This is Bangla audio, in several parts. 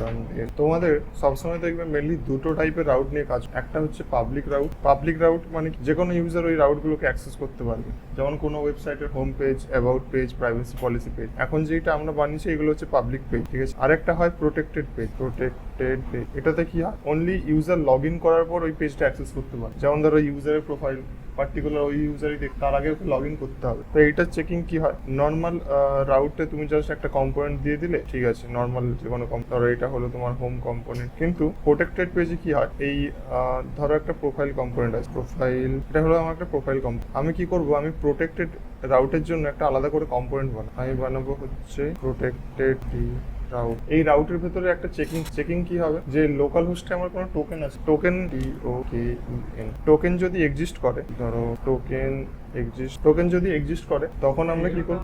কারণ তোমাদের সবসময় দেখবে মেনলি দুটো টাইপের রাউট নিয়ে কাজ একটা হচ্ছে পাবলিক রাউট পাবলিক রাউট মানে? যে কোনো ইউজার ওই রাউটগুলোকে অ্যাক্সেস করতে পারবে। যেমন কোনো ওয়েবসাইটের home page about page privacy policy page এখন যেটা আমরা বানিয়েছি, এগুলো হচ্ছে পাবলিক পেজ ঠিক আছে? আরেকটা হয় প্রোটেক্টেড পেজ প্রোটেক্টেড পেজ এটাতে কি হয়? অনলি ইউজার লগ ইন করার পর ওই পেজটা অ্যাক্সেস করতে পারে যেমন ধরো ইউজারের প্রোফাইল পার্টিকুলার ওই ইউজারই দেখ, তার আগে ওকে লগ ইন করতে হবে। তো এইটার চেকিং কি হয়? নর্মাল রাউটে তুমি জাস্ট একটা কম্পোনেন্ট দিয়ে দিলে, ঠিক আছে নর্মাল যে কোনো ধরো এটা হলো তোমার হোম কম্পোনেন্ট কিন্তু প্রোটেক্টেড পেজে কি হয়? এই ধরো একটা প্রোফাইল কম্পোনেন্ট আছে। প্রোফাইল এটা হলো আমার একটা প্রোফাইল কম্পোনেন্ট আমি কি করব? আমি প্রোটেক্টেড রাউটের জন্য একটা আলাদা করে কম্পোনেন্ট বানাবো। আমি বানাবো হচ্ছে প্রোটেক্টেড রাউট এই রাউটের ভেতরে একটা চেকিং চেকিং কি হবে? যে লোকাল হোস্টে আমার কোনো টোকেন আছে। টোকেন ও টোকেন যদি এক্সিস্ট করে, ধরো টোকেন এক্সিস্ট টোকেন যদি এক্সিস্ট করে তখন আমরা কি করব?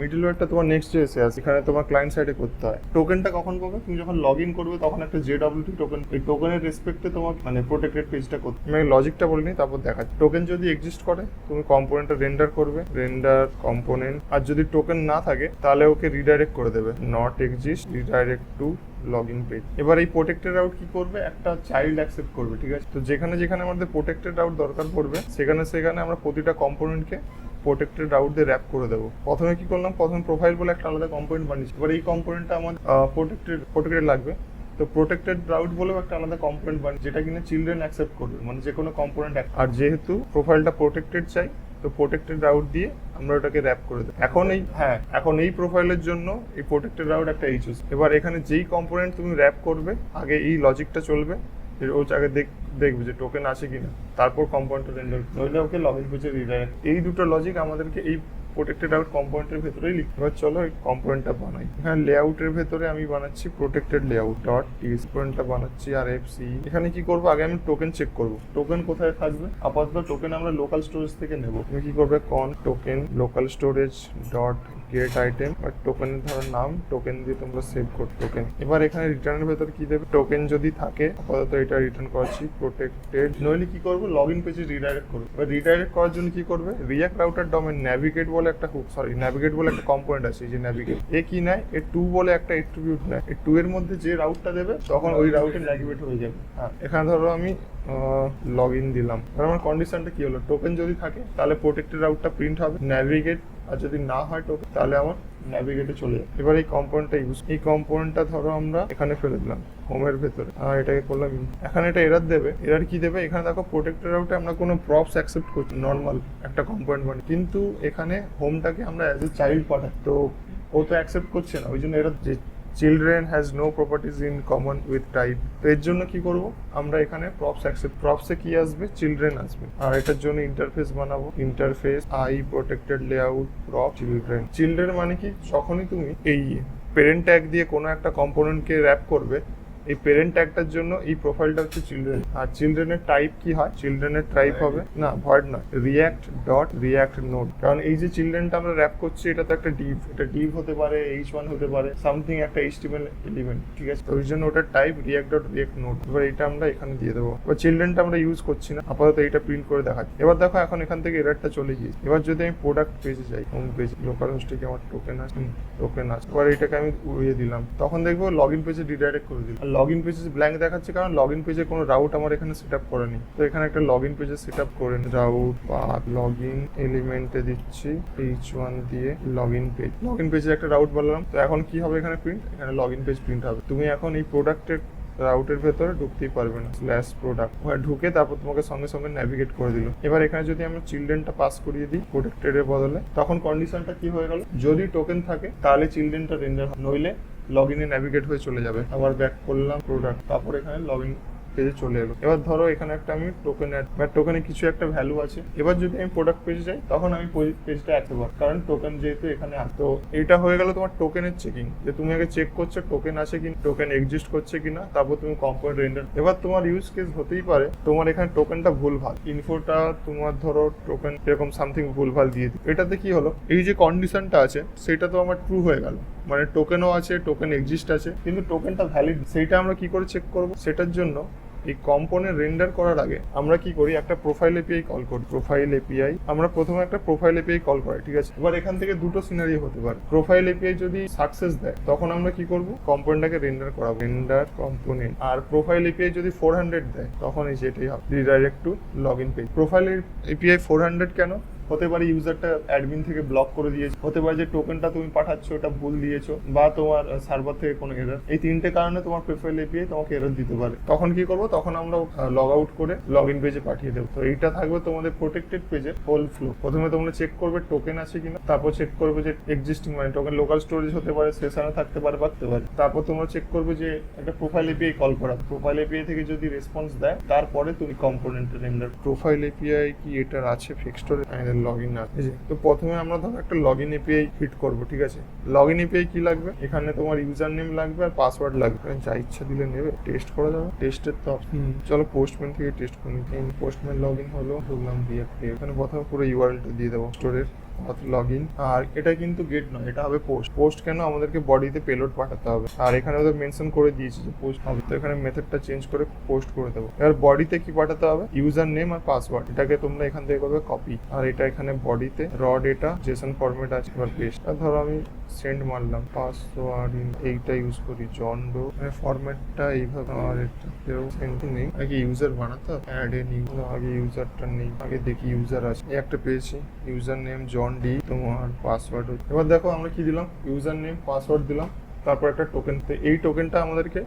মিডল ওয়ারটা তোমার নেক্সট যে এসে আছে এখানে তোমার ক্লায়েন্ট সাইডে করতে হয়। টোকেনটা কখন পাবে তুমি যখন লগ ইন করবে তখন একটা জে ডাব্লিউ টোকেন এই টোকেনের রেসপেক্টে তোমার মানে প্রোটেক্টেড পেজটা করতে আমি লজিকটা বলিনি তারপর দেখাচ্ছি। টোকেন যদি এক্সিস্ট করে তুমি কম্পোনেন্টটা রেন্ডার করবে রেন্ডার কম্পোনেন্ট আর যদি টোকেন না থাকে তাহলে ওকে রিডাইরেক্ট করে দেবে। Not exist redirect to log in page এবার এই প্রোটেক্টেড রাউট কি করবে? একটা চাইল্ড অ্যাকসেপ্ট করবে, ঠিক আছে? তো যেখানে যেখানে আমাদের প্রোটেক্টেড রাউট দরকার পড়বে, সেখানে সেখানে আমরা প্রতিটা কম্পোনেন্টকে প্রোটেক্টেড রাউট দিয়ে র্যাপ করে দেবো। প্রথমে কি করলাম? প্রথমে প্রোফাইল বলে একটা আলাদা কম্পোনেন্ট বানিয়েছি। এবার এই কম্পোনেন্টটা আমার প্রোটেক্টেড প্রোটেক্টেড লাগবে। তো প্রোটেক্টেড রাউট বলেও একটা আলাদা কম্পোনেন্ট বানিয়ে যেটা কিনা চিলড্রেন অ্যাকসেপ্ট করবে মানে যে কোনো কম্পোনেন্ট আর যেহেতু প্রোফাইলটা প্রোটেক্টেড চাই তো প্রোটেক্টেড রাউট দিয়ে আমরা ওটাকে র্যাপ করে দেবো। এখন এই হ্যাঁ এখন এই প্রোফাইলের জন্য এই প্রোটেক্টেড রাউট একটা এইচএস এবার এখানে যেই কম্পোনেন্ট তুমি র্যাপ করবে, আগে এই লজিকটা চলবে ও আগে দেখ দেখবে যে টোকেন আছে কিনা, তারপর কম্পোনেন্টটা রেন্ডার নইলে ওকে লগইন পেজে রিডাইরেক্ট এই দুটো লজিক আমাদেরকে এই প্রোটেক্টেড আউট কম্পোনেন্টের ভেতরেই লিখতে এবার চলো এই কম্পোনেন্টটা বানাই। এখানে লেআউটের ভেতরে আমি বানাচ্ছি প্রোটেক্টেড লেআউট ডট টিএস কম্পোনেন্টটা বানাচ্ছি আর এফ সি এখানে কি করব? আগে আমি টোকেন চেক করব। টোকেন কোথায় থাকবে? আপাতত টোকেন আমরা লোকাল স্টোরেজ থেকে নেব। তুমি কি করবে? Const token local storage dot get item আর টোকেনের ধরো নাম টোকেন দিয়ে তোমরা সেভ করো টোকেন এবার এখানে রিটার্নের ভেতর কি দেবে? টোকেন যদি থাকে, আপাতত এটা রিটার্ন করছি প্রোটেক্টেড নইলে কি করব? লগ ইন পেজে রিডাইরেক্ট করবে। এবার রিডাইরেক্ট করার জন্য কি করবে? রিয়াক্ট রাউটার ডোমেন ন্যাভিগেট বলে একটা হুক সরি ন্যাভিগেট বলে একটা কম্পোনেন্ট আছে যে ন্যাভিগেট এ কি নেয়? এ টু বলে একটা এট্রিবিউট নেয়। এই টু এর মধ্যে যে রাউটটা দেবে, তখন ওই রাউটে ন্যাভিগেট হয়ে যাবে। হ্যাঁ এখানে ধরো আমি লগ ইন দিলাম। আমার কন্ডিশনটা কি হলো? টোকেন যদি থাকে, তাহলে প্রোটেক্টেড রাউটটা প্রিন্ট হবে। ন্যাভিগেট আর যদি না হয় টোকেন তাহলে আমার ন্যাভিগেটে চলে যাবে। এবার এই কম্পোনেন্টটা ইউজ এই কম্পোনেন্টটা ধরো আমরা এখানে ফেলে দিলাম হোমের ভেতরে। আর এটাকে করলাম। এখানে এটা এরার দেবে। এরার কি দেবে? এখানে দেখো প্রোটেক্টেড আউটে আমরা কোনো প্রপস অ্যাকসেপ্ট করছি নর্মাল একটা কম্পোনেন্ট বানি কিন্তু এখানে হোমটাকে আমরা অ্যাজ এ চাইল্ড পাঠাই। তো ও তো অ্যাকসেপ্ট করছে না, ওই জন্য এরা যে children has no properties in common with type তো এর জন্য কি করব? আমরা এখানে প্রপস অ্যাকসেপ্ট প্রপসে কি আসবে? চিলড্রেন আসবে। আর এটার জন্য ইন্টারফেস বানাবো। Interface I protected layout prop children children মানে কি? যখনই তুমি এই পেরেন্ট ট্যাগ দিয়ে কোনো একটা কম্পোনেন্টকে র্যাপ করবে এই পেরেন্ট ট্যাগটার জন্য এই প্রোফাইলটা হচ্ছে চিলড্রেন আর চিলড্রেনের টাইপ কি হয়? চিলড্রেনের টাইপ হবে? না ভয়েড না রিয়াক্ট ডট রিয়াক্ট নোট কারণ এই যে চিলড্রেনটা আমরা র্যাপ করছি এটা তো একটা ডিভ এটা ডিভ হতে পারে এইচ ওয়ান হতে পারে সামথিং একটা এইচটিএমএল এলিমেন্ট ঠিক আছে? ওই জন্য ওটার type react dot react node এবার এটা আমরা এখানে দিয়ে দেবো। এবার চিলড্রেনটা আমরা ইউজ করছি না আপাতত এটা প্রিন্ট করে দেখাচ্ছি। এবার দেখো এখন এখান থেকে এরারটা চলে গিয়েছে। এবার যদি আমি প্রোডাক্ট পেজে যাই হোম পেজ লোকাল হোস্টে কি আমার টোকেন আছে টোকেন আছে এবার এটাকে আমি উড়িয়ে দিলাম। তখন দেখব লগ ইন পেজে রিডাইরেক্ট করে দিলাম। লগ ইন পেজে ব্ল্যাঙ্ক দেখাচ্ছে, কারণ লগ ইন পেজে কোনো রাউট আমার এখানে সেট আপ করেনি। তো এখানে একটা লগ ইন পেজে সেট আপ করে রাউট বা লগ ইন এলিমেন্টে দিচ্ছি এইচ ওয়ান দিয়ে log in page log in পেজে একটা রাউট বললাম তো এখন কি হবে এখানে প্রিন্ট এখানে লগ ইন পেজ প্রিন্ট হবে। তুমি এখন এই প্রোডাক্টের রাউটের ভেতরে ঢুকতেই পারবে না স্ল্যাশ প্রোডাক্ট ঢুকে তারপর তোমাকে সঙ্গে সঙ্গে ন্যাভিগেট করে দিল। এবার এখানে যদি আমরা চিলড্রেনটা পাস করিয়ে দিই প্রোটেক্টেড এর বদলে, তখন কন্ডিশনটা কি হয়ে গেল? যদি টোকেন থাকে, তাহলে চিলড্রেনটা রেন্ডার নইলে লগ ইনে ন্যাভিগেট হয়ে চলে যাবে। আবার ব্যাক করলাম প্রোডাক্ট তারপর এখানে লগ ইন পেজে চলে এলো। এবার ধরো এখানে একটা আমি টোকেন অ্যাড বা টোকেনে কিছু একটা ভ্যালু আছে। এবার যদি আমি প্রোডাক্ট পেজে যাই, তখন আমি পেজটা অ্যাড করব। কারণ টোকেন যেহেতু এখানে তো এটা হয়ে গেল তোমার টোকেনের চেকিং যে তুমি আগে চেক করছ টোকেন আছে কি টোকেন এক্সিস্ট করছে কিনা, তারপর তুমি কম্পোনেন্ট রেন্ডার এবার তোমার ইউজ কেস হতেই পারে, তোমার এখানে টোকেনটা ভুলভাল। ইনফোটা তোমার ধরো টোকেন এরকম সামথিং ভুলভাল দিয়ে দিই এটাতে কি হলো? এই যে কন্ডিশনটা আছে, সেটা তো আমার ট্রু হয়ে গেল। মানে টোকেনও আছে টোকেন এক্সিস্ট আছে, কিন্তু টোকেনটা ভ্যালিড সেইটা আমরা কি করে চেক করব? সেটার জন্য এই কম্পোনেন্ট রেন্ডার করার আগে আমরা কি করি? একটা প্রোফাইল এপিআই কল করি। প্রোফাইল এপিআই আমরা প্রথমে একটা প্রোফাইল এপিআই কল করি ঠিক আছে? এবার এখান থেকে দুটো সিনারি হতে পারে। প্রোফাইল এপিআই যদি সাকসেস দেয়, তখন আমরা কি করব? কম্পোনেন্টটাকে রেন্ডার করাবো। রেন্ডার কম্পোনেন্ট আর প্রোফাইল এপিআই যদি ফোর হান্ড্রেড দেয়, তখন এই যেটাই হবে। Redirect to log in page profile API four hundred কেন? হতে পারে ইউজারটা অ্যাডমিন থেকে ব্লক করে দিয়েছে। হতে পারে যে টোকেনটা তুমি পাঠাচ্ছ ওটা ভুল দিয়েছ, বা তোমার সার্ভার থেকে কোনো এরর এই তিনটে কারণে তোমার প্রোফাইল এপিআই তোমাকে এরর দিতে পারে। তখন কি করব? তখন আমরা লগ আউট করে লগ ইন পেজে পাঠিয়ে দেবো। তো এইটা থাকবে তোমাদের প্রোটেক্টেড পেজে হোল ফ্লো প্রথমে তোমরা চেক করবে টোকেন আছে কিনা, তারপর চেক করবে যে এক্সিস্টিং মানে টোকেন লোকাল স্টোরেজ হতে পারে সেশনে থাকতে পারে থাকতে পারে। তারপর তোমরা চেক করবে যে একটা প্রোফাইল এপিআই কল করা। প্রোফাইল এপিআই থেকে যদি রেসপন্স দেয়, তারপরে তুমি কম্পোনেন্ট রেন্ডার প্রোফাইল এপিআই কি এটার আছে ফিক্সড লগ ইন আছে। তো প্রথমে আমরা ধরো একটা লগ ইন এপিআই ফিট করব, ঠিক আছে? লগ ইন এপিআই কি লাগবে? এখানে তোমার ইউজার নেম লাগবে আর পাসওয়ার্ড লাগবে। যা ইচ্ছা দিলে নেবে টেস্ট করা যাবে। টেস্টের তো চলো পোস্টম্যান থেকে টেস্ট করে নিই। পোস্টম্যান লগ ইন হলো ঢুকলাম দিয়ে এখানে প্রথমে পুরো ইউআরএলটা দিয়ে দেবো স্টোরের লগ ইন আর এটা কিন্তু গেট নয়, এটা হবে পোস্ট পোস্ট কেন আমাদেরকে বডিতে পেলোড পাঠাতে হবে? আর এখানে ওদের মেনশন করে দিয়েছি যে পোস্ট হবে। তো এখানে মেথডটা চেঞ্জ করে পোস্ট করে দেবো। এবার বডিতে কি পাঠাতে হবে? ইউজার নেম আর পাসওয়ার্ড এটাকে তোমরা এখান থেকে করবে কপি আর এটা এখানে বডিতে র ডেটা জেসন ফরম্যাট আছে। এবার পেস্ট ধরো আমি সেন্ড মারলাম। পাসওয়ার্ড, এইটা ইউজ করি জন ডো ফরম্যাটটা এইভাবে, আর এটাতেও সেন্ড নেই। আগে ইউজার বানাতো অ্যাড এ নিউ আগে ইউজারটা নেই। আগে দেখি ইউজার আছে। এই একটা পেয়েছি। ইউজার নেম জন ডি তোমার পাসওয়ার্ড এবার দেখো আমরা কি দিলাম? ইউজার নেম পাসওয়ার্ড দিলাম। তারপর একটা টোকেন এই টোকেনটা আমাদেরকে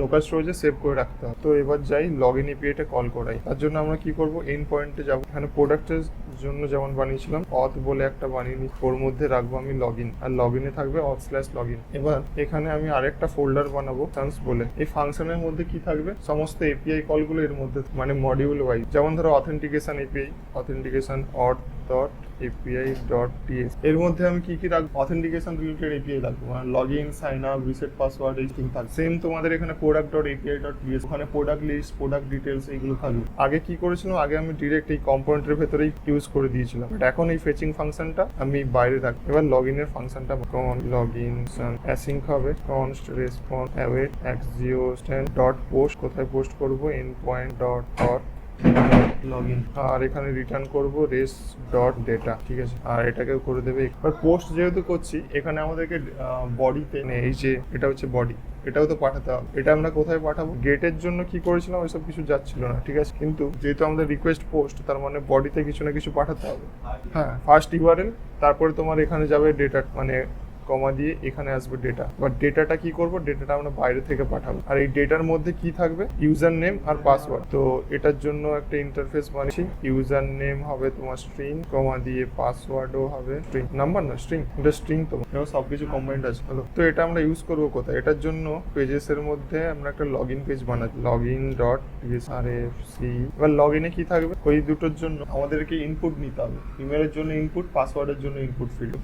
লোকাল স্টোরেজে সেভ করে রাখতে হবে। তো এবার যাই লগ ইন এপিআইটা কল করাই। তার জন্য আমরা কি করব? এন্ড পয়েন্টে যাব। এখানে প্রোডাক্টের জন্য যেমন বানিয়েছিলাম অথ বলে একটা বানিয়ে নিই ওর মধ্যে রাখব আমি লগ ইন আর লগ ইনে থাকবে অথ স্ল্যাশ লগ ইন এবার এখানে আমি আরেকটা ফোল্ডার বানাবো ফাংশনস বলে। এই ফাংশনের মধ্যে কি থাকবে? সমস্ত এপিআই কলগুলো এর মধ্যে মানে মডিউল ওয়াইজ যেমন ধরো authentication API authentication auth dot API dot TS এর মধ্যে আমি কি কি রাখব অথেন্টিকেশন রিলেটেড এপিআই রাখব? মানে log in sign up reset password এই থিং থাকবে। সেম তোমাদের এখানে product dot API dot TS ওখানে প্রোডাক্ট লিস্ট প্রোডাক্ট ডিটেলস এইগুলো থাকবে। আগে কি করেছিলাম? আগে আমি ডিরেক্ট এই কম্পোনেন্টের ভেতরেই ইউজ করে দিয়েছিলাম। বাট এখন এই ফেচিং ফাংশনটা আমি বাইরে রাখব এবার লগ ইনের ফাংশনটা কন লগ ইন অ্যাসিঙ্ক হবে। Const response await stand dot post কোথায় পোস্ট করব? Endpoint dot dot log in আর এখানে রিটার্ন করব রেস ডট ডেটা ঠিক আছে? আর এটাকেও করে দেবে। এবার পোস্ট যেহেতু করছি, এখানে আমাদেরকে বডিতে এই যে, এটা হচ্ছে বডি এটাও তো পাঠাতে হবে। এটা আমরা কোথায় পাঠাবো? গেটের জন্য কি করেছিলাম, ওইসব কিছু যাচ্ছিল না, ঠিক আছে? কিন্তু যেহেতু আমাদের রিকোয়েস্ট পোস্ট তার মানে বডিতে কিছু না কিছু পাঠাতে হবে। হ্যাঁ ফার্স্ট ইউআরএল তারপরে তোমার এখানে যাবে ডেটা মানে কমা দিয়ে এখানে আসবে ডেটা বাট ডেটাটা কি করব? ডেটাটা আমরা বাইরে থেকে পাঠাবো। আর এই ডেটার মধ্যে কি থাকবে? ইউজার নেম আর পাসওয়ার্ড তো এটার জন্য একটা ইন্টারফেস বানিয়েছি। ইউজার নেম হবে তোমার স্ট্রিং কমা দিয়ে পাসওয়ার্ডও হবে স্ট্রিং নাম্বার না স্ট্রিং এটা স্ট্রিং তো এবার সবকিছু কম্বাইন্ড আছে। হলো তো এটা আমরা ইউজ করব কোথায়? এটার জন্য পেজেস এর মধ্যে আমরা একটা লগ ইন পেজ বানাচ্ছি। Log in dot R F C এবার লগ ইনে কি থাকবে? ওই দুটোর জন্য আমাদেরকে ইনপুট নিতে হবে। ইমেলের জন্য ইনপুট পাসওয়ার্ডের জন্য ইনপুট ফিল্ড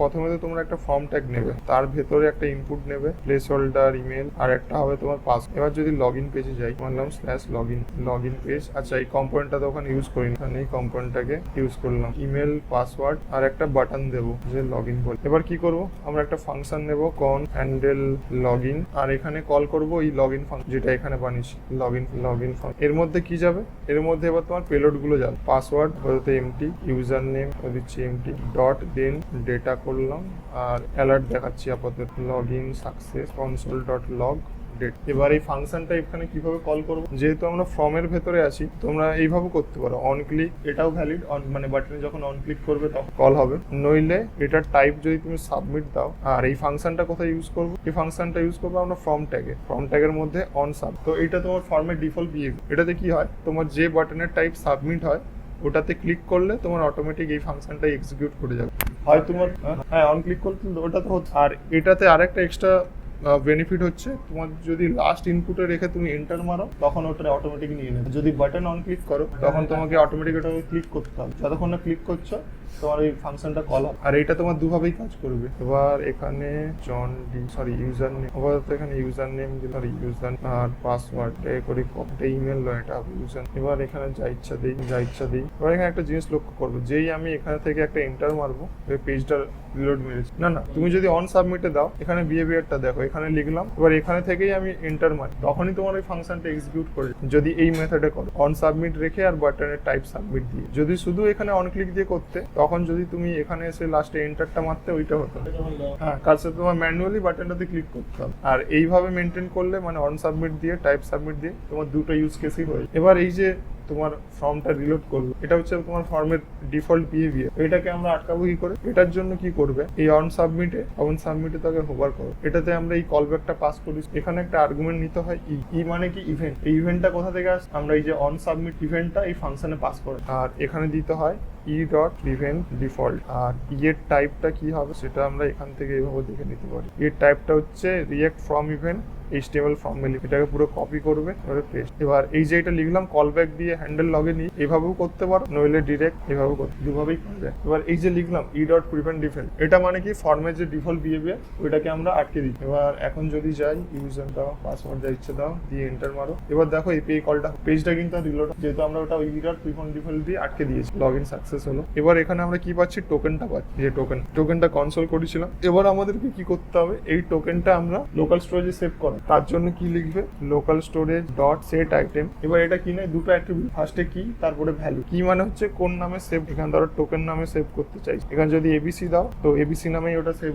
প্রথমে তো তোমরা একটা ফর্ম ট্যাগ নেবে। তার ভেতরে একটা ইনপুট নেবে প্লেস হোল্ডার ইমেল আর একটা হবে তোমার পাস এবার যদি লগ ইন পেজে যাই মানলাম slash log in log in page আচ্ছা এই কম্পোনেন্টটা তো ওখানে ইউজ করিনি। এখানে এই কম্পোনেন্টটাকে ইউজ করলাম। ইমেল পাসওয়ার্ড আর একটা বাটন দেবো, যে লগ ইন বলে। এবার কি করব? আমরা একটা ফাংশন নেব কন হ্যান্ডেল লগ ইন আর এখানে কল করব এই লগ ইন ফাংশন যেটা এখানে বানিয়েছি লগ ইন লগ ইন এর মধ্যে কি যাবে? এর মধ্যে এবার তোমার পেলোডগুলো যাবে। পাসওয়ার্ড বলতে এমটি ইউজার নেম দিচ্ছি এমটি ডট দেন ডেটা করলাম, আর অ্যালার্ট দেখাচ্ছি আপাতত। Log in success console dot log data এবার এই ফাংশনটা এখানে কীভাবে কল করব? যেহেতু আমরা ফর্মের ভেতরে আছি, তোমরা এইভাবে করতে পারো। অন ক্লিক এটাও ভ্যালিড অন মানে বাটনে যখন অন ক্লিক করবে তখন কল হবে। নইলে এটার টাইপ যদি তুমি সাবমিট দাও, আর এই ফাংশনটা কোথায় ইউজ করব? এই ফাংশনটা ইউজ করব আমরা ফর্ম ট্যাগে ফর্ম ট্যাগের মধ্যে অন সাব তো এটা তোমার ফর্মের ডিফল্ট বিহেভিয়ার এটাতে কি হয়? তোমার যে বাটনের টাইপ সাবমিট হয়, ওটাতে ক্লিক করলে তোমার অটোমেটিক এই ফাংশনটা এক্সিকিউট করে যাবে। হয় তোমার হ্যাঁ অন ক্লিক করলে ওটা তো আর এটাতে আরেকটা এক্সট্রা বেনিফিট হচ্ছে, তোমার যদি লাস্ট ইনপুটে রেখে তুমি এন্টার মারো, তখন ওটা অটোমেটিক নিয়ে নেবে। যদি বাটন অন ক্লিক করো, তখন তোমাকে অটোমেটিক ওটা ক্লিক করতে হবে। যতক্ষণ না ক্লিক করছ তোমার এই ফাংশনটা কল হবে আর এটা তোমার দুভাবেই কাজ করবে। এবার এখানে John D sorry user name আপাতত এখানে ইউজার নেম সরি ইউজার আর পাসওয়ার্ড এ করি এটা ইমেল নয় এটা ইউজার এবার এখানে যা ইচ্ছা দিই, যা ইচ্ছা দিই। এবার এখানে একটা জিনিস লক্ষ্য করবে। যেই আমি এখানে থেকে একটা এন্টার মারবো, ওই পেজটা রিলোড মেরেছি। না না, তুমি যদি অন সাবমিটে দাও, এখানে বিহেভিয়ারটা দেখো, এখানে লিখলাম। এবার এখানে থেকেই আমি এন্টার মারি। তখনই তোমার ওই ফাংশনটা এক্সিকিউট করে যদি এই মেথডে করো অন সাবমিট রেখে আর বাটনের টাইপ সাবমিট দিয়ে। যদি শুধু এখানে অন ক্লিক দিয়ে করতে তখন যদি তুমি এখানে এসে লাস্টে এন্টারটা মারতে, ওইটা হতো। হ্যাঁ সাথে তোমার ম্যানুয়ালি বাটনটাতে ক্লিক করতে হবে। আর এইভাবে মেনটেন করলে মানে অন সাবমিট দিয়ে টাইপ সাবমিট দিয়ে তোমার দুটো ইউজ কেসই হয়ে এবার এই যে তোমার ফর্মটা রিলোড করবে এটা হচ্ছে তোমার ফর্মের ডিফল্ট বিহেভিয়ার এটাকে আমরা আটকাবো কি করে? এটার জন্য কি করবে? এই অন সাবমিটে অন সাবমিটে তাকে হোভার করো। এটাতে আমরা এই কলব্যাকটা পাস করি। এখানে একটা আর্গুমেন্ট নিতে হয় ই ই মানে কি? ইভেন্ট এই ইভেন্টটা কোথা থেকে আসে আমরা এই যে অন সাবমিট ইভেন্টটা এই ফাংশনে পাস করে আর এখানে দিতে হয় ই ডট ইভেন্ট ডিফল্ট আর ই এর টাইপটা কি হবে? সেটা আমরা এখান থেকে এইভাবে দেখে নিতে পারি। এর টাইপটা হচ্ছে react form event HTML form মেলি এটাকে পুরো কপি করবে এবারে পেস্ট এবার এই যে এটা লিখলাম কল ব্যাক দিয়ে হ্যান্ডেল লগে নিয়ে এভাবেও করতে পারো, নইলে ডিরেক্ট এভাবেও করতে দুভাবেই করা যায়। এবার এই যে লিখলাম ই ডট প্রিভেন্ট ডিফেন্ট এটা মানে কি? ফর্মের যে ডিফল্ট বিহেভিয়ার ওইটাকে আমরা আটকে দিই। এবার এখন যদি যাই ইউজার দাও পাসওয়ার্ড যা ইচ্ছে দাও, দিয়ে এন্টার মারো। এবার দেখো এপিআই কলটা পেজটা কিন্তু রিলোড যেহেতু আমরা ওটা ই ডট প্রিভেন্ট ডিফল্ট দিয়ে আটকে দিয়েছি লগ ইন সাকসেস হলো। এবার এখানে আমরা কি পাচ্ছি? টোকেনটা পাচ্ছি, যে টোকেন টোকেনটা কনসোল করেছিলাম। এবার আমাদেরকে কি করতে হবে? এই টোকেনটা আমরা লোকাল স্টোরেজে সেভ করা। তার জন্য কি লিখবে? Local storage dot set item এবার এটা কি নেয়, দুটো অ্যাট্রিবিউট ফার্স্টে কি, তারপরে ভ্যালু কি মানে হচ্ছে কোন নামে সেভ এখানে ধরো টোকেন নামে সেভ করতে চাইছি। এখানে যদি এবিসি দাও, তো এবিসি নামেই ওটা সেভ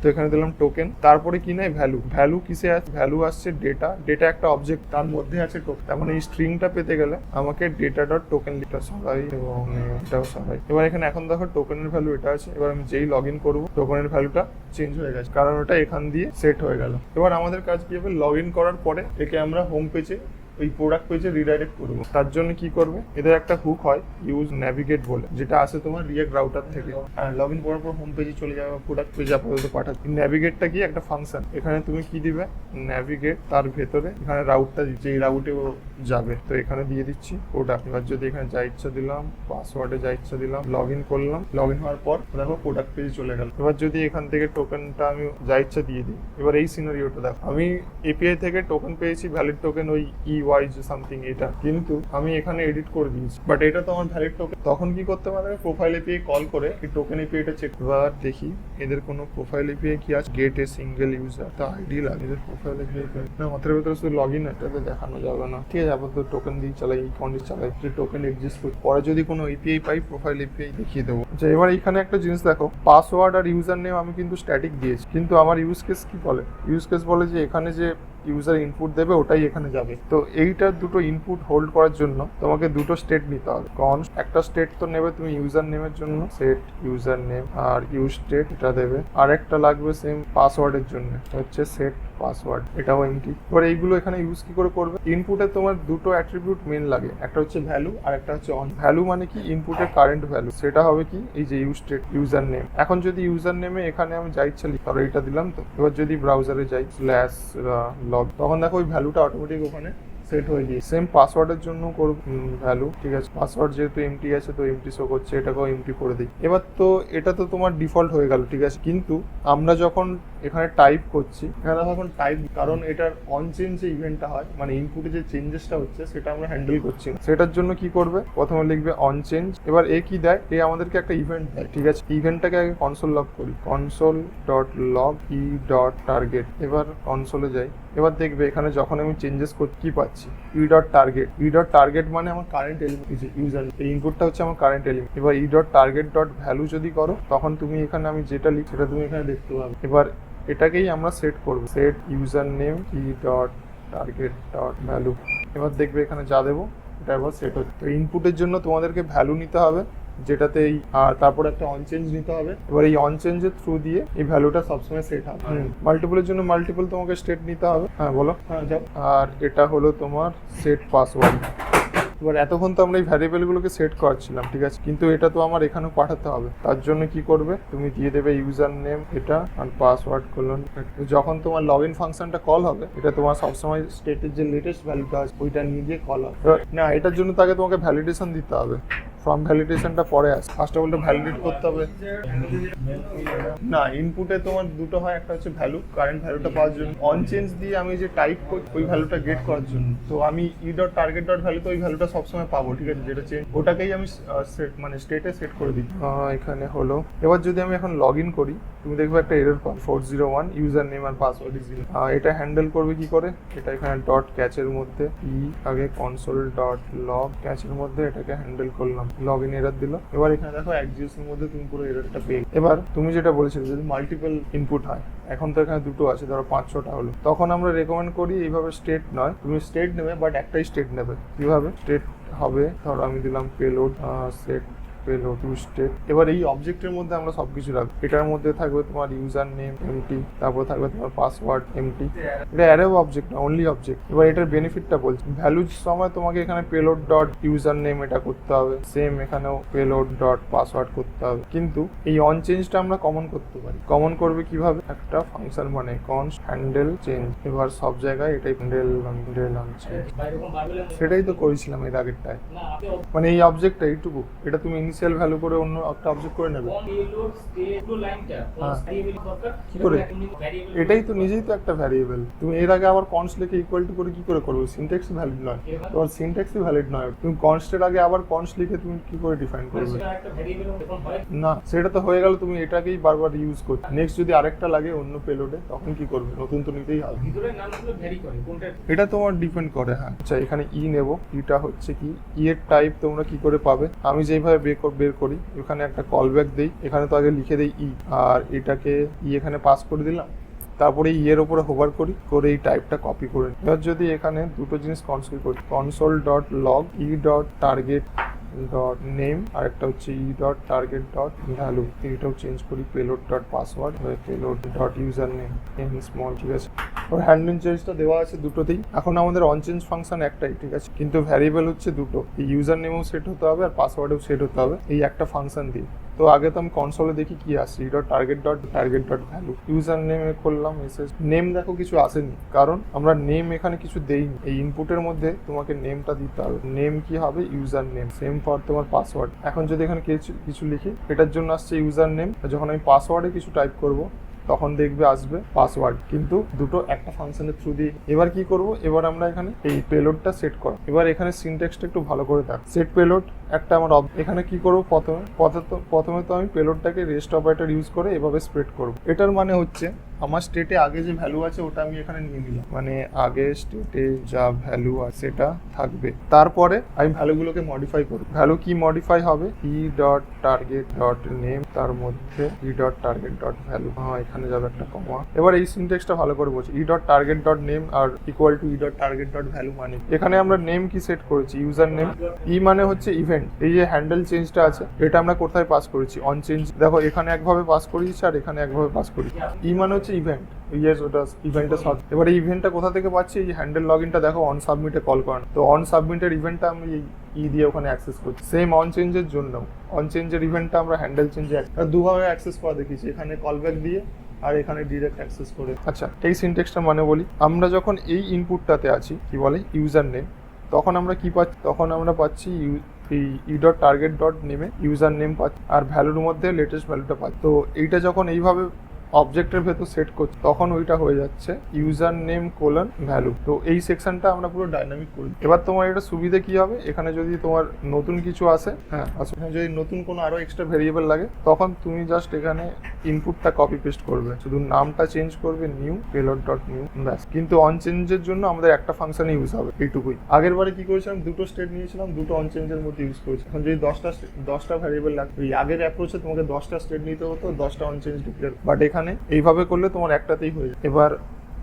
তো এখানে দিলাম টোকেন তারপরে কি নেয় ভ্যালু ভ্যালু কিসে আছে ভ্যালু আসছে ডেটা ডেটা একটা অবজেক্ট তার মধ্যে আছে টোকেন তার মানে এই স্ট্রিংটা পেতে গেলে আমাকে ডেটা ডট টোকেন লিখতে সবাই এবং এটাও সবাই এবার এখানে এখন দেখো টোকেনের ভ্যালু এটা আছে। এবার আমি যেই লগ ইন করব টোকেনের ভ্যালুটা চেঞ্জ হয়ে গেছে। কারণ ওটা এখান দিয়ে সেট হয়ে গেল। এবার আমাদের কাজ কি হবে? লগ ইন করার পরে একে আমরা হোম পেজে ওই প্রোডাক্ট পেজে রিডাইরেক্ট করব, তার জন্য কি করবে? এদের একটা হুক হয় ইউজ ন্যাভিগেট বলে, যেটা আসে তোমার রিয়েক্ট রাউটার থেকে। আর লগ ইন করার পর হোম পেজে চলে যাবে প্রোডাক্ট পেজে আপাতত পাঠাবে ন্যাভিগেটটা কি একটা ফাংশন এখানে তুমি কি দিবে? ন্যাভিগেট তার ভেতরে এখানে রাউটটা যে রাউটে ও যাবে। তো এখানে দিয়ে দিচ্ছি প্রোডাক্ট এবার যদি এখানে যা ইচ্ছা দিলাম পাসওয়ার্ডে যা ইচ্ছা দিলাম লগ ইন করলাম লগ ইন হওয়ার পর দেখো প্রোডাক্ট পেজে চলে গেল। এবার যদি এখান থেকে টোকেনটা আমি যা ইচ্ছা দিয়ে দিই, এবার এই সিনারিওটা দেখো। আমি এপিআই থেকে টোকেন পেয়েছি ভ্যালিড টোকেন ওই ই ওয়াই সামথিং এটা। কিন্তু আমি এখানে এডিট করে দিয়েছি। বাট এটা তো আমার ভ্যালিড টোকেন তখন কি করতে পারে প্রোফাইল এপিআই কল করে এই টোকেন এপিআইটা চেক এবার দেখি এদের কোনো প্রোফাইল এপিআই কি আছে? গেট এ সিঙ্গেল ইউজার তো আইডি লাগে। এদের প্রোফাইল এপিআই না মাত্র ভেতরে শুধু লগ ইন এটাতে দেখানো যাবে না। ঠিক আছে, আপাতত টোকেন দিয়ে চালাই এই কন্ডিস চালাই। যে টোকেন এক্সিস্ট করি। পরে যদি কোনো এপিআই পাই প্রোফাইল এপিআই দেখিয়ে দেবো। আচ্ছা এবার এখানে একটা জিনিস দেখো। পাসওয়ার্ড আর ইউজার নেম আমি কিন্তু স্ট্যাটিক দিয়েছি। কিন্তু আমার ইউজ কেস কি বলে? ইউজ কেস বলে যে এখানে যে ইউজার ইনপুট দেবে, ওটাই এখানে যাবে। তো এইটার দুটো ইনপুট হোল্ড করার জন্য তোমাকে দুটো স্টেট নিতে হবে। কন একটা স্টেট তো নেবে তুমি ইউজার নেমের জন্য সেট ইউজার নেম আর ইউজ স্টেট এটা দেবে। আর একটা লাগবে সেম পাসওয়ার্ডের জন্য হচ্ছে সেট পাসওয়ার্ড এটাও এমটি এবার এইগুলো এখানে ইউজ কি করে করবে? ইনপুটে তোমার দুটো অ্যাট্রিবিউট মেন লাগে, একটা হচ্ছে ভ্যালু আর একটা হচ্ছে অন ভ্যালু মানে কি? ইনপুটের কারেন্ট ভ্যালু সেটা হবে কি? এই যে ইউজ স্টেট ইউজার নেম এখন যদি ইউজার নেমে এখানে আমি যা ইচ্ছা লিখি, ধরো এইটা দিলাম তো, এবার যদি ব্রাউজারে যাই স্ল্যাশ লগ তখন দেখো ওই ভ্যালুটা অটোমেটিক ওখানে সেট হয়ে গিয়ে সেম পাসওয়ার্ডের জন্য করব ভ্যালু ঠিক আছে? পাসওয়ার্ড যেহেতু এমটি আছে, তো এমটি শো করছে, এটাকেও এমটি করে দিই। এবার তো, এটা তো তোমার ডিফল্ট হয়ে গেল, ঠিক আছে? কিন্তু আমরা যখন এখানে টাইপ করছি। এখানে এখন টাইপ কারণ এটার অন চেঞ্জ যে ইভেন্টটা হয় মানে ইনপুটে যে চেঞ্জেসটা হচ্ছে, সেটা আমরা হ্যান্ডেল করছি না। সেটার জন্য কি করবে? প্রথমে লিখবে অন চেঞ্জ এবার এ কি দেয়? এ আমাদেরকে একটা ইভেন্ট দেয়, ঠিক আছে? ইভেন্টটাকে আগে কনসোল লগ করি। Console dot log e dot target এবার কনসোলে যাই। এবার দেখবে এখানে যখন আমি চেঞ্জেস করছি কি পাচ্ছি? E dot target e dot target মানে আমার কারেন্ট এলিমেন্ট ইউজার এই ইনপুটটা হচ্ছে আমার কারেন্ট এলিমেন্ট এবার e dot target dot value যদি করো, তখন তুমি এখানে আমি যেটা লিখি, সেটা তুমি এখানে দেখতে পাবে। এবার এটাকেই আমরা সেট করব। Set user name e dot target dot value এবার দেখবে এখানে যা দেবো এটা এবার সেট হচ্ছে। তো ইনপুটের জন্য তোমাদেরকে ভ্যালু নিতে হবে যেটাতে এই আর তারপর একটা অন চেঞ্জ নিতে হবে। এবার এই অন চেঞ্জের থ্রু দিয়ে এই ভ্যালুটা সবসময় সেট হবে। মাল্টিপলের জন্য মাল্টিপল তোমাকে স্টেট নিতে হবে। হ্যাঁ বলো। হ্যাঁ যাও। আর এটা হলো তোমার সেট পাসওয়ার্ড এবার এতক্ষণ তো আমরা এই ভ্যারিয়েবলগুলোকে সেট করছিলাম ঠিক আছে? কিন্তু এটা তো আমার এখানেও পাঠাতে হবে। তার জন্য কি করবে? তুমি দিয়ে দেবে ইউজার নেম এটা, আর পাসওয়ার্ড করলাম যখন তোমার লগ ইন ফাংশনটা কল হবে, এটা তোমার সবসময় স্টেটের যে লেটেস্ট ভ্যালুটা আছে, ওইটা নিয়ে গিয়ে কল হবে। না, এটার জন্য তাকে তোমাকে ভ্যালিডেশন দিতে হবে। ফর্ম ভ্যালিডেশনটা পরে আসে। ফার্স্ট অফ অলটা ভ্যালিডেট করতে হবে। না ইনপুটে তোমার দুটো হয়, একটা হচ্ছে ভ্যালু কারেন্ট ভ্যালুটা পাওয়ার জন্য। অন চেঞ্জ দিয়ে আমি যে টাইপ করি, ওই ভ্যালুটা গেট করার জন্য। তো আমি ই ডট টার্গেট ডট ভ্যালুতে ওই ভ্যালুটা সবসময় পাবো, ঠিক আছে? যেটা চেঞ্জ ওটাকেই আমি সেট মানে স্টেটে সেট করে দিই এখানে হলো। এবার যদি আমি এখন লগ ইন করি, তুমি দেখবে একটা এরর পাও four zero one user name R password is এটা হ্যান্ডেল করবে কি করে? এটা এখানে ডট ক্যাচের মধ্যে ই আগে কনসোল ডট লগ ক্যাচের মধ্যে এটাকে হ্যান্ডেল করলাম। লগ ইন এরার দিল। এবার এখানে দেখো এক জিওসির মধ্যে তুমি পুরো এররটা পেয়ে এবার তুমি যেটা বলেছিলে যদি মাল্টিপল ইনপুট হয় এখন তো এখানে দুটো আছে ধরো পাঁচ ছটা হলো। তখন আমরা রেকমেন্ড করি এইভাবে স্টেট নয় তুমি স্টেট নেবে বাট একটাই স্টেট নেবে। কীভাবে? স্টেট হবে ধরো আমি দিলাম পেলোড সেট পেল টু স্টেট এবার এই অবজেক্টের মধ্যে আমরা সবকিছু রাখব। এটার মধ্যে থাকবে তোমার ইউজার নেম এমটি তারপর থাকবে তোমার পাসওয়ার্ড এমটি এটা অ্যারেও অবজেক্ট না অনলি অবজেক্ট এবার এটার বেনিফিটটা বলছি। ভ্যালুর সময় তোমাকে এখানে পেলোড ডট ইউজার নেম এটা করতে হবে। সেম এখানেও পেলোড ডট পাসওয়ার্ড করতে হবে। কিন্তু এই অন চেঞ্জটা আমরা কমন করতে পারি। কমন করবে কীভাবে? একটা ফাংশন মানে কনস হ্যান্ডেল চেঞ্জ এবার সব জায়গায় এটাই হ্যান্ডেল হ্যান্ডেল সেটাই তো করেছিলাম এর আগেরটায়। মানে এই অবজেক্টটা এইটুকু। এটা তুমি ইনিশিয়াল ভ্যালু করে অন্য একটা অবজেক্ট করে নেবে। হ্যাঁ। কি করে? এটাই তো নিজেই তো একটা ভ্যারিয়েবল তুমি এর আগে আবার কনস্ট লিখে ইকুয়াল টু করে কি করে করবে? সিনট্যাক্স ভ্যালিড নয়। তোমার সিনট্যাক্সই ভ্যালিড নয়। তুমি কনস্টের আগে আবার কনস্ট লিখে তুমি কি করে ডিফাইন করবে? না সেটা তো হয়ে গেল তুমি এটাকেই বারবার ইউজ করছ। নেক্সট যদি আরেকটা লাগে অন্য পেলোডে তখন কি করবে? নতুন তো নিতেই হবে। এটা তোমার ডিপেন্ড করে হ্যাঁ। আচ্ছা এখানে ই নেব। ইটা হচ্ছে কি? ই এর টাইপ তোমরা কি করে পাবে? আমি যেভাবে বের করি এখানে একটা কল ব্যাক দিই, এখানে তো আগে লিখে দিই ই, আর এটাকে ই এখানে পাস করে দিলাম, তারপরে ই এর উপরে হোভার করি, করে এই টাইপটা কপি করে এবার যদি এখানে দুটো জিনিস কনসোল করি console dot log e dot target dot name আর একটা হচ্ছে e dot target dot value এটাও চেঞ্জ করি payload dot password payload dot user name M small ঠিক আছে? ওর হ্যান্ডলিং চেঞ্জটা দেওয়া আছে দুটোতেই। এখন আমাদের অন চেঞ্জ ফাংশন একটাই, ঠিক আছে? কিন্তু ভ্যারিয়েবল হচ্ছে দুটো। ইউজার নেমও সেট হতে হবে, আর পাসওয়ার্ডেও সেট হতে হবে, এই একটা ফাংশন দিয়ে। তো আগে তো আমি কনসোলে দেখি কি আসছে dot target dot target dot value user নেমে করলাম এসএস নেম দেখো কিছু আসেনি, কারণ আমরা নেম এখানে কিছু দেইনি। এই ইনপুটের মধ্যে তোমাকে নেমটা দিতে হবে। নেম কি হবে? ইউজার নেম সেম ফর তোমার পাসওয়ার্ড এখন যদি এখানে কিছু কিছু লিখি, এটার জন্য আসছে ইউজার নেম যখন আমি পাসওয়ার্ডে কিছু টাইপ করব, তখন দেখবে আসবে পাসওয়ার্ড কিন্তু দুটো একটা ফাংশনের থ্রু দিয়ে, এবার কি করব? এবার আমরা এখানে এই পেলোডটা সেট করা এবার এখানে সিনটেক্সটা একটু ভালো করে দেখ। সেট পেলোড একটা আমার এখানে কি করব? প্রথমে প্রথমে তো আমি পেলোডটাকে রেস্ট অপারেটর ইউজ করে এভাবে স্প্রেড করব। এটার মানে হচ্ছে আমার স্টেটে আগে যে ভ্যালু আছে ওটা আমি এখানে নিয়ে নিলাম। মানে আগে স্টেটে যা ভ্যালু আছে সেটা থাকবে। তারপরে আমি ভ্যালুগুলোকে মডিফাই করব। ভ্যালু কি মডিফাই হবে? E dot target dot name তার মধ্যে e dot target dot value হ্যাঁ এখানে যাবে একটা কমা এবার এই সিনটেক্সটা ভালো করে বলছি e dot target dot name R equal to e dot target dot value মানে এখানে আমরা নেম কি সেট করেছি? ইউজার নেম ই মানে হচ্ছে ইভেন্ট এই যে হ্যান্ডেল চেঞ্জটা আছে, এটা আমরা কোথায় পাস করেছি? অন চেঞ্জ দেখো, এখানে একভাবে পাস করিয়েছি আর এখানে একভাবে পাস করি ই মানে হচ্ছে ইভেন্ট ইয়েস ওটা ইভেন্টের সাথে। এবার এই ইভেন্টটা কোথা থেকে পাচ্ছি? এই হ্যান্ডেল লগ ইনটা দেখো অন সাবমিটে কল করান। তো অন সাবমিটের ইভেন্টটা আমি এই ই দিয়ে ওখানে অ্যাক্সেস করছি। সেম অন চেঞ্জের জন্য। অন চেঞ্জের ইভেন্টটা আমরা হ্যান্ডেল চেঞ্জে দুভাবে অ্যাক্সেস করা দেখিয়েছি। এখানে কলব্যাক দিয়ে আর এখানে ডিরেক্ট অ্যাক্সেস করে। আচ্ছা এই সিনটেক্সটা মানে বলি আমরা যখন এই ইনপুটটাতে আছি কি বলে ইউজার নেম তখন আমরা কি পাচ্ছি? তখন আমরা পাচ্ছি ইউ- এই ই ডট টার্গেট ডট নেমে ইউজার নেম পাচ্ছি। আর ভ্যালুর মধ্যে লেটেস্ট ভ্যালুটা পাচ্ছি। তো এইটা যখন এইভাবে অবজেক্টের ভেতর সেট করছি, তখন ওইটা হয়ে যাচ্ছে ইউজার নেম কোলন ভ্যালু তো এই সেকশনটা আমরা পুরো ডাইনামিক করি। এবার তোমার এটা সুবিধা কি হবে? এখানে যদি তোমার নতুন কিছু আসে হ্যাঁ যদি নতুন কোনো আরও এক্সট্রা ভেরিয়েবল লাগে, তখন তুমি জাস্ট এখানে ইনপুটটা কপি পেস্ট করবে। শুধু নামটা চেঞ্জ করবে নিউ পেলোড ডট নিউ ব্যাস। কিন্তু অন চেঞ্জের জন্য আমাদের একটা ফাংশন ইউজ হবে এইটুকুই। আগের বারে কি করেছিলাম? দুটো স্টেট নিয়েছিলাম, দুটো অন চেঞ্জের মধ্যে ইউজ করেছি। এখন যদি দশটা দশটা ভ্যারিয়েবল লাগবে আগের অ্যাপ্রোচে তোমাকে দশটা স্টেট নিতে হতো, দশটা অন চেঞ্জ ডিক্লেয়ার বাট এখানে এইভাবে করলে তোমার একটাতেই হয়ে যাবে। এবার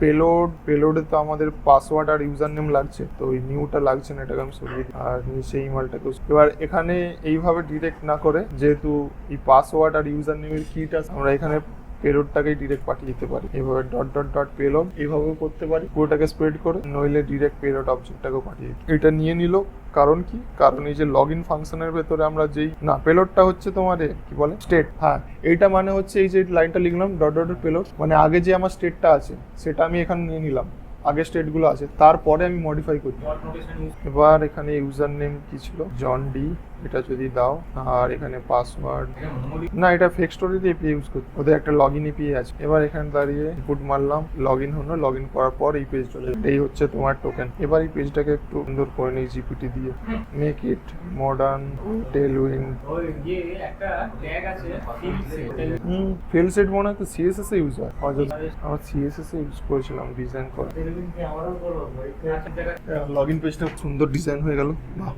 পেলোড পেলোডে তো আমাদের পাসওয়ার্ড আর ইউজার নেম লাগছে, তো ওই নিউটা লাগছে না, এটাকে আমি সরিয়ে দিই। আর নিচে ইমেলটাকে এবার এখানে এইভাবে ডিরেক্ট না করে, যেহেতু এই পাসওয়ার্ড আর ইউজার নেমের কিটা আমরা এখানে পেলোডটাকেই ডিরেক্ট পাঠিয়ে দিতে পারি। এভাবে ডট ডট ডট পেলোড এইভাবেও করতে পারি। পুরোটাকে স্প্রেড করে নইলে ডিরেক্ট পেলোড অবজেক্টটাকেও পাঠিয়ে দিই। এটা নিয়ে নিল। কারণ কি? কারণ এই যে লগ ইন ফাংশনের ভেতরে আমরা যেই না পেলোডটা হচ্ছে তোমার কি বলে? স্টেট হ্যাঁ এইটা মানে হচ্ছে এই যে লাইনটা লিখলাম ডট ডট পেলোড মানে আগে যে আমার স্টেটটা আছে, সেটা আমি এখানে নিয়ে নিলাম। আগে স্টেটগুলো আছে। তারপরে আমি মডিফাই করি। এবার এখানে ইউজার নেম কি ছিল? জন ডি এটা যদি দাও আর এখানে পাসওয়ার্ড না এটা ফেক স্টোরি দিয়ে এপিআই ইউজ করতে ওদের একটা লগ ইন এপিআই আছে। এবার এখানে দাঁড়িয়ে ইনপুট মারলাম লগ ইন হলো লগ ইন করার পর এই পেজ চলে এই হচ্ছে তোমার টোকেন এবার এই পেজটাকে একটু সুন্দর করে নিই জিপিটি দিয়ে। Make it modern Tailwind fail set মনে হয় তো সিএসএস এ ইউজ হয়। আমার সিএসএস এ ইউজ করেছিলাম ডিজাইন করে। লগ ইন পেজটা সুন্দর ডিজাইন হয়ে গেল। বাহ।